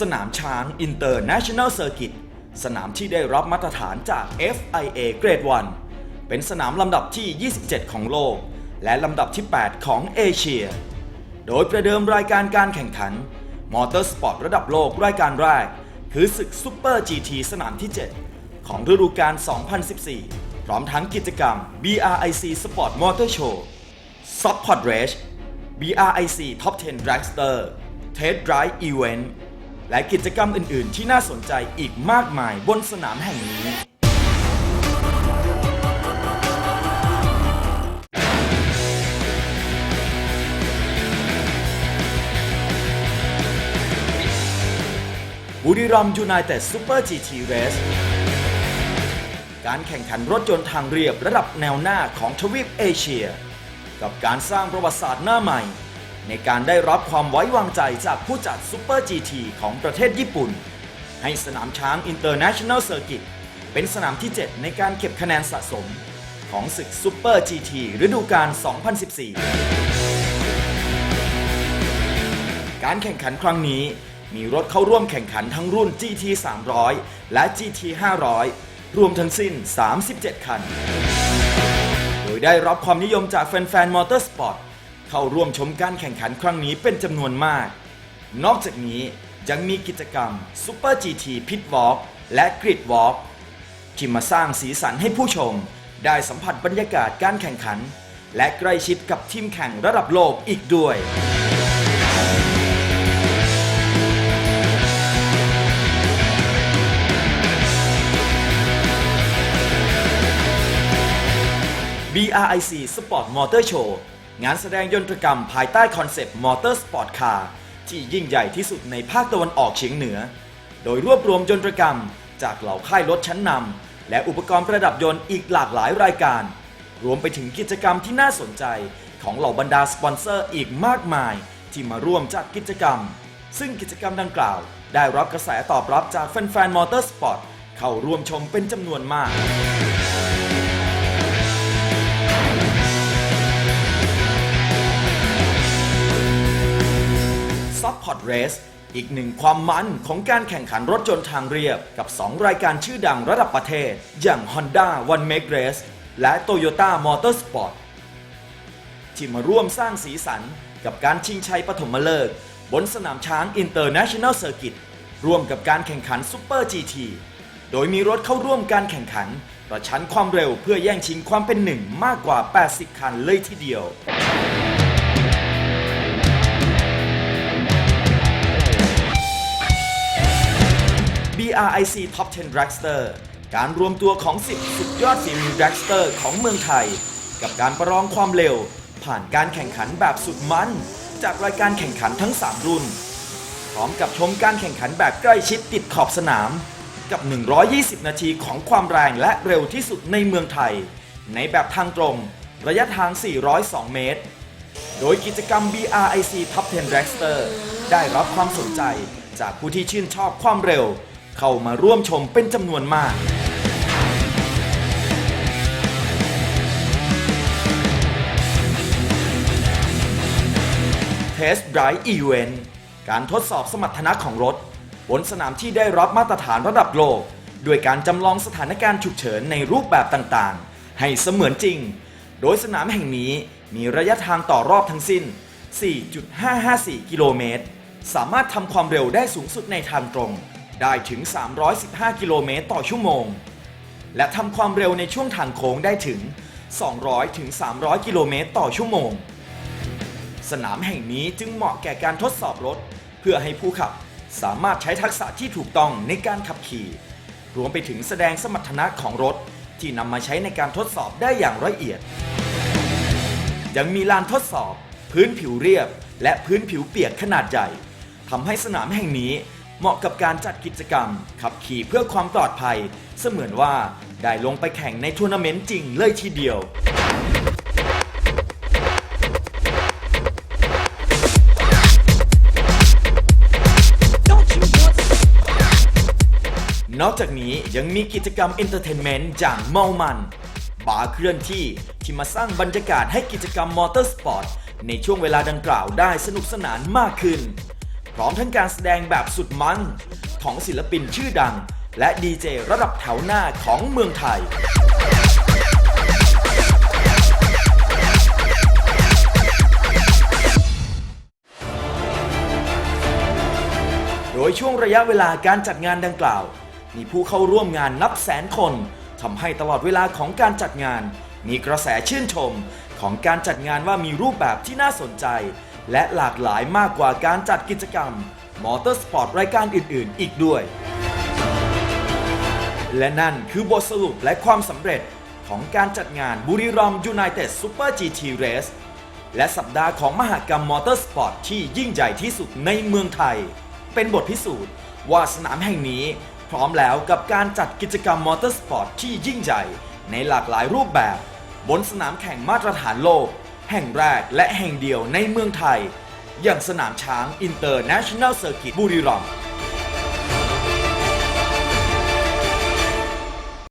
สนามช้าง International Circuit สนามที่ได้รับมาตรฐานจาก FIA Grade 1 เป็นสนามลำดับที่ 27 ของโลก และลำดับที่ 8 ของเอเชีย โดยประเดิมรายการการแข่งขัน มอเตอร์สปอร์ตระดับโลกรายการแรก คือศึกซูเปอร์ GT สนามที่ 7 ของฤดูกาล 2014 พร้อมทั้งกิจกรรม BRIC Sport Motor Show Support Race BRIC Top 10 Dragster Test Drive Event และกิจกรรมอื่น ๆ ที่น่าสนใจอีกมากมายบนสนามแห่งนี้ บุรีรัมยูไนเต็ดซูเปอร์ GT Race การแข่งขันรถยนต์ทางเรียบระดับแนวหน้าของทวีปเอเชีย กับการสร้างประวัติศาสตร์หน้าใหม่ ในการได้รับความไว้วางใจจากผู้จัดซูเปอร์ GT ของประเทศญี่ปุ่น ให้สนามช้าง International Circuit เป็นสนามที่ 7 ในการเก็บคะแนนสะสม ของศึกซูเปอร์ GT ฤดูกาล 2014 การแข่งขันครั้งนี้ มีรถเข้าร่วมแข่งขันทั้งรุ่น GT 300 และ GT 500 รวมทั้งสิ้น 37 คัน โดยได้รับความนิยมจากแฟนๆ มอเตอร์สปอร์ต เข้าร่วมชมการแข่งขันครั้งนี้เป็นจำนวนมาก นอกจากนี้ยังมีกิจกรรม Super GT Pit Walk และ Grid Walk ที่มาสร้างสีสันให้ผู้ชม ได้สัมผัสบรรยากาศการแข่งขัน และใกล้ชิดกับทีมแข่งระดับโลกอีกด้วย BRIC Sport Motor Show งานแสดงยนตรกรรมภายใต้คอนเซปต์ Motor Sport Car ที่ยิ่งใหญ่ที่สุดในภาคตะวันออกเฉียงเหนือ โดยรวบรวมยนตรกรรม จากเหล่าค่ายรถชั้นนำและอุปกรณ์ประดับยนต์อีกหลากหลายรายการ รวมไปถึงกิจกรรมที่น่าสนใจของเหล่าบรรดาสปอนเซอร์อีกมากมาย ที่มาร่วมจัดกิจกรรม ซึ่งกิจกรรมดังกล่าว ได้รับกระแสตอบรับจากแฟนๆมอเตอร์สปอร์ตเข้าร่วมชมเป็นจำนวนมาก ซับพอร์ตเรสอีกหนึ่งความมันของการแข่งขันรถยนต์ทางเรียบ กับ 2 รายการชื่อดังระดับประเทศ อย่าง Honda One Make Race และ Toyota Motorsport ที่มาร่วมสร้างสีสันกับการชิงชัยปฐมฤกษ์บนสนามช้าง International Circuit ร่วมกับการแข่งขัน Super GT โดยมีรถเข้าร่วมการแข่งขัน ประชันความเร็วเพื่อแย่งชิงความเป็นหนึ่งมากกว่า 80 คันเลยทีเดียว BRIC Top 10 Dragster การรวมตัวของ 10 สุดยอดฝีมือ Dragster ของเมืองไทย กับการประลองความเร็ว ผ่านการแข่งขันแบบสุดมัน จากรายการแข่งขันทั้ง 3 รุ่น พร้อมกับชมการแข่งขันแบบใกล้ชิดติดขอบสนาม กับ 120 นาทีของความแรงและเร็วที่สุดในเมืองไทย ในแบบทางตรง ระยะทาง 402 เมตร โดยกิจกรรม BRIC Top 10 Dragster ได้รับความสนใจจากผู้ที่ชื่นชอบความเร็ว เข้ามาร่วมชมเป็นจำนวนมาก Test Drive Event การทดสอบสมรรถนะของรถ บนสนามที่ได้รับมาตรฐานระดับโลก ด้วยการจำลองสถานการณ์ฉุกเฉินในรูปแบบต่างๆ ให้เสมือนจริง โดยสนามแห่งนี้มีระยะทางต่อรอบทั้งสิ้น 4.554 กิโลเมตร สามารถทำความเร็วได้สูงสุดในทางตรง ได้ถึง 315 กิโลเมตรต่อชั่วโมง และทำความเร็วในช่วงทางโค้งได้ถึง 200 ถึง 300 กิโลเมตรต่อชั่วโมง สนามแห่งนี้จึงเหมาะแก่การทดสอบรถ เพื่อให้ผู้ขับสามารถใช้ทักษะที่ถูกต้องในการขับขี่ รวมไปถึงแสดงสมรรถนะของรถที่นำมาใช้ในการทดสอบได้อย่างละเอียด ยังมีลานทดสอบ พื้นผิวเรียบ และพื้นผิวเปียกขนาดใหญ่ทำให้สนามแห่งนี้ เหมาะกับการจัดกิจกรรม ขับขี่เพื่อความปลอดภัย เสมือนว่าได้ลงไปแข่งในทัวร์นาเมนต์จริงเลยทีเดียว นอกจากนี้ยังมีกิจกรรมเอนเตอร์เทนเมนต์อย่างเมามัน บาร์เคลื่อนที่ที่มาสร้างบรรยากาศให้กิจกรรมมอเตอร์สปอร์ตในช่วงเวลาดังกล่าวได้สนุกสนานมากขึ้น พร้อมทั้งการแสดงแบบสุดมันของศิลปินชื่อดัง และดีเจระดับแถวหน้าของเมืองไทย โดยช่วงระยะเวลาการจัดงานดังกล่าว มีผู้เข้าร่วมงานนับแสนคนทำให้ตลอดเวลาของการจัดงาน มีกระแสชื่นชมของการจัดงานว่ามีรูปแบบที่น่าสนใจ และหลากหลายมากกว่าการจัดกิจกรรม มอเตอร์สปอร์ตรายการอื่น ๆ อีกด้วย และนั่นคือบทสรุปและความสำเร็จของการจัดงานบุรีรัมยูไนเต็ดซูเปอร์จีทีเรสและสัปดาห์ของมหกรรมมอเตอร์สปอร์ตที่ยิ่งใหญ่ที่สุดในเมืองไทย เป็นบทพิสูจน์ว่าสนามแห่งนี้ พร้อมแล้วกับการจัดกิจกรรมมอเตอร์สปอร์ตที่ยิ่งใหญ่ ในหลากหลายรูปแบบ บนสนามแข่งมาตรฐานโลก แห่งแรกและแห่งเดียวในเมืองไทย อย่างสนามช้างอินเตอร์เนชั่นแนลเซอร์กิตบุรีรัมย์